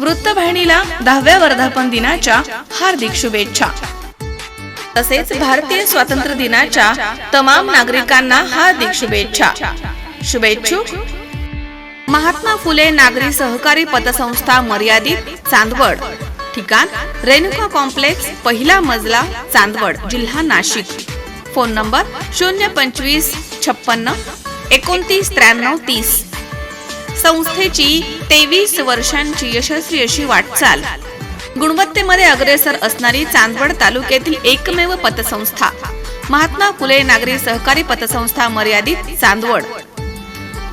वृत्तवाहिनीला दहाव्या वर्धापन दिनाच्या हार्दिक शुभेच्छा. तसेच भारतीय स्वातंत्र्य दिनाच्या तमाम नागरिकांना हार्दिक शुभेच्छा. शुभेच्छुक. महात्मा फुले नागरी सहकारी पतसंस्था मर्यादित चांदवड. ठिकाण रेणुका कॉम्प्लेक्स पहिला मजला चांदवड जिल्हा नाशिक. फोन नंबर शून्य पंचवीस छप्पन्न एकोणतीस त्र्याण्णव तीस. संस्थेची तेवीस वर्षांची यशस्वी अशी वाटचाल. गुणवत्तेमध्ये अग्रेसर असणारी चांदवड तालुक्यातील एकमेव पतसंस्था महात्मा फुले नागरी सहकारी पतसंस्था मर्यादित चांदवड.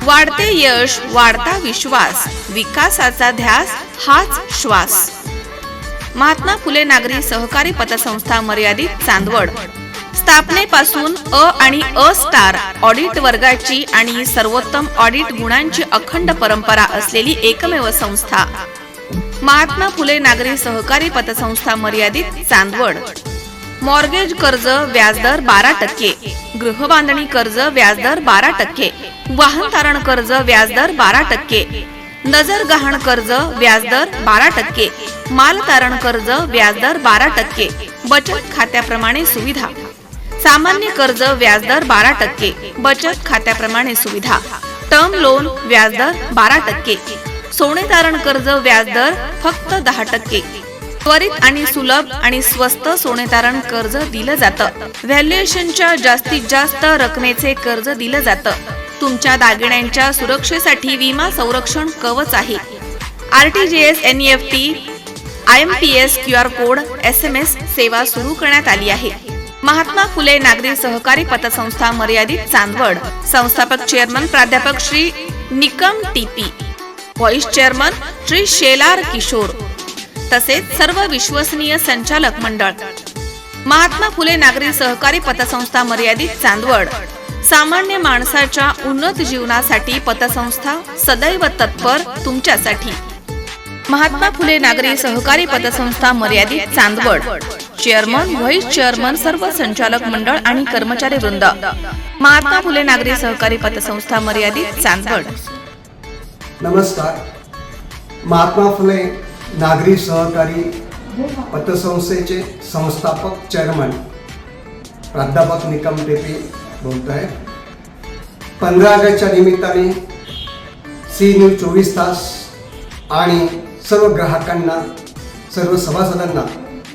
वाढते यश वाढता विश्वास विकासाचा ध्यास हाच श्वास. महात्मा फुले नागरी सहकारी पतसंस्था मर्यादित चांदवड. स्थापनेपासून अ आणि अ स्टार ऑडिट वर्गाची आणि सर्वोत्तम ऑडिट गुणांची अखंड परंपरा असलेली एकमेव संस्था. महात्मा फुले नागरी सहकारी पतसंस्था मर्यादित चांदवड. मॉर्गेज कर्ज व्याजदर बारा टक्के. गृहबांधणी कर्ज व्याजदर बारा टक्के. वाहन तारण कर्ज व्याजदर बारा टक्के. नजर गहाण कर्ज व्याजदर बारा टक्के. माल तारण कर्ज व्याजदर बारा टक्के. बचत खात्याप्रमाणे सुविधा. सामान्य कर्ज व्याजदर बारा टक्के बचत खात्याप्रमाणे सुविधा. टर्म लोन व्याजदर बारा टक्के. सोने तारण कर्ज व्याजदर फक्त दहा टक्के. त्वरित आणि सुलभ आणि स्वस्त सोने तारण कर्ज दिलं जातं. व्हॅल्युएशनच्या जास्तीत जास्त रकमेचे कर्ज दिलं जातं. तुमच्या दागिन्यांच्या सुरक्षेसाठी विमा संरक्षण कवच आहे. R T G S N F T I M P S Q R code S M S सेवा सुरू करण्यात आली आहे. महात्मा फुले नागरी सहकारी पतसंस्था मर्यादित चांदवड. संस्थापक चेअरमन प्राध्यापक Shri Nikam TP. Vice chairman Shri Shelar Kishor. तसेच सर्व विश्वसनीय संचालक मंडळ. महात्मा फुले नागरी सहकारी पतसंस्था मर्यादित चांदवड. सामान्य माणसाच्या उन्नत जीवनासाठी पतसंस्था सदैव तत्पर तुमच्यासाठी. महात्मा फुले नागरी सहकारी पतसंस्था मर्यादित चांदवड. चेअरमन व्हाईस चेअरमन सर्व संचालक मंडळ आणि कर्मचारी वृंद. महात्मा फुले नागरी सहकारी पतसंस्था मर्यादित चांदवड. नमस्कार. महात्मा फुले नागरी सहकारी पतसंस्थेचे संस्थापक चेअरमन प्राध्यापक निकम टेपी बोलत आहे पंधरा ऑगस्टच्या निमित्ताने सी न्यूज चोवीस तास आणि सर्व ग्राहकांना सर्व सभासदांना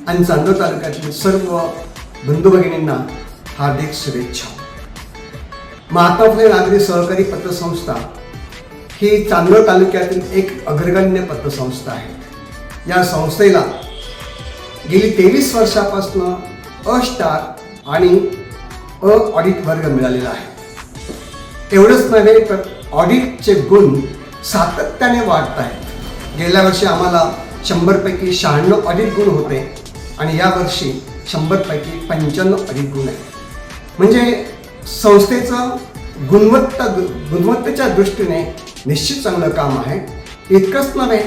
आणि चांदोर तालुक्यातील सर्व बंधू भगिनींना हार्दिक शुभेच्छा. महात्मा फुले नागरी सहकारी पतसंस्था ही चांदोर तालुक्यातील एक अग्रगण्य पतसंस्था आहे. या संस्थेला गेली तेवीस वर्षापासून अ स्टार आणि अ ऑडिट वर्ग मिळालेला आहे. एवढंच नव्हे तर ऑडिटचे गुण सातत्याने वाढत आहेत. गेल्या वर्षी आम्हाला शंभरपैकी शहाण्णव ऑडिट गुण होते. आणि यावर्षी शंभरपैकी पंच्याण्णव अधिक गुण आहेत. म्हणजे संस्थेचं गुणवत्ता गुणवत्तेच्या दृष्टीने निश्चित चांगलं काम आहे. इतकंच नव्हे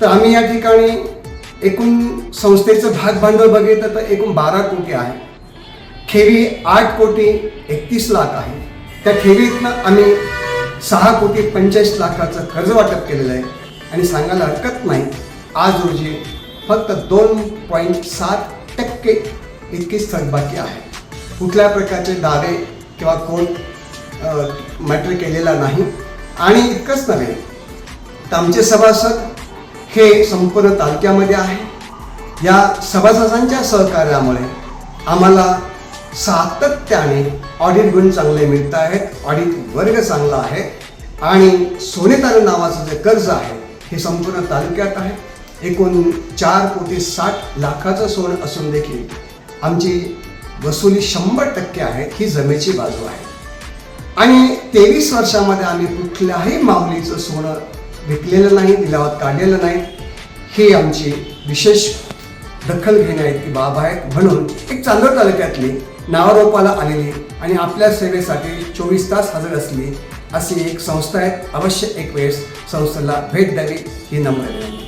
तर आम्ही या ठिकाणी एकूण संस्थेचं भागभांडवल बघितलं तर एकूण बारा कोटी आहे. ठेवी आठ कोटी एकतीस लाख आहे. त्या ठेवीतनं आम्ही सहा कोटी पंचेचाळीस लाखाचं कर्ज वाटप केलेलं आहे. आणि सांगायला हरकत नाही आज रोजी फक्त दोन पॉईंट सात टक्के इतकीच थकबाकी आहे. कुठल्या प्रकारचे दावे किंवा कोर्ट मॅटर केलेला नाही. आणि इतकंच नव्हे तर आमचे सभासद हे संपूर्ण तालुक्यामध्ये आहे. या सभासदांच्या सहकार्यामुळे आम्हाला सातत्याने ऑडिट गुण चांगले मिळत आहेत ऑडिट वर्ग चांगला आहे. आणि सोनेतारण नावाचं जे कर्ज आहे हे संपूर्ण तालुक्यात आहे. एकूण चार कोटी साठ लाखाचं सोनं असून देखील आमची वसुली शंभर टक्के आहे ही जमेची बाजू आहे. आणि तेवीस वर्षामध्ये आम्ही कुठल्याही माऊलीचं सोनं विकलेलं नाही लिलावात काढलेलं नाही. ही आमची विशेष दखल घेण्याइतकी बाब आहेत म्हणून एक चांदोर तालुक्यातली नावारोपाला आलेली आणि आपल्या सेवेसाठी चोवीस तास हजर असली अशी एक संस्था आहे. अवश्य एक वेळेस संस्थेला भेट द्यावी ही नम्र विनंती.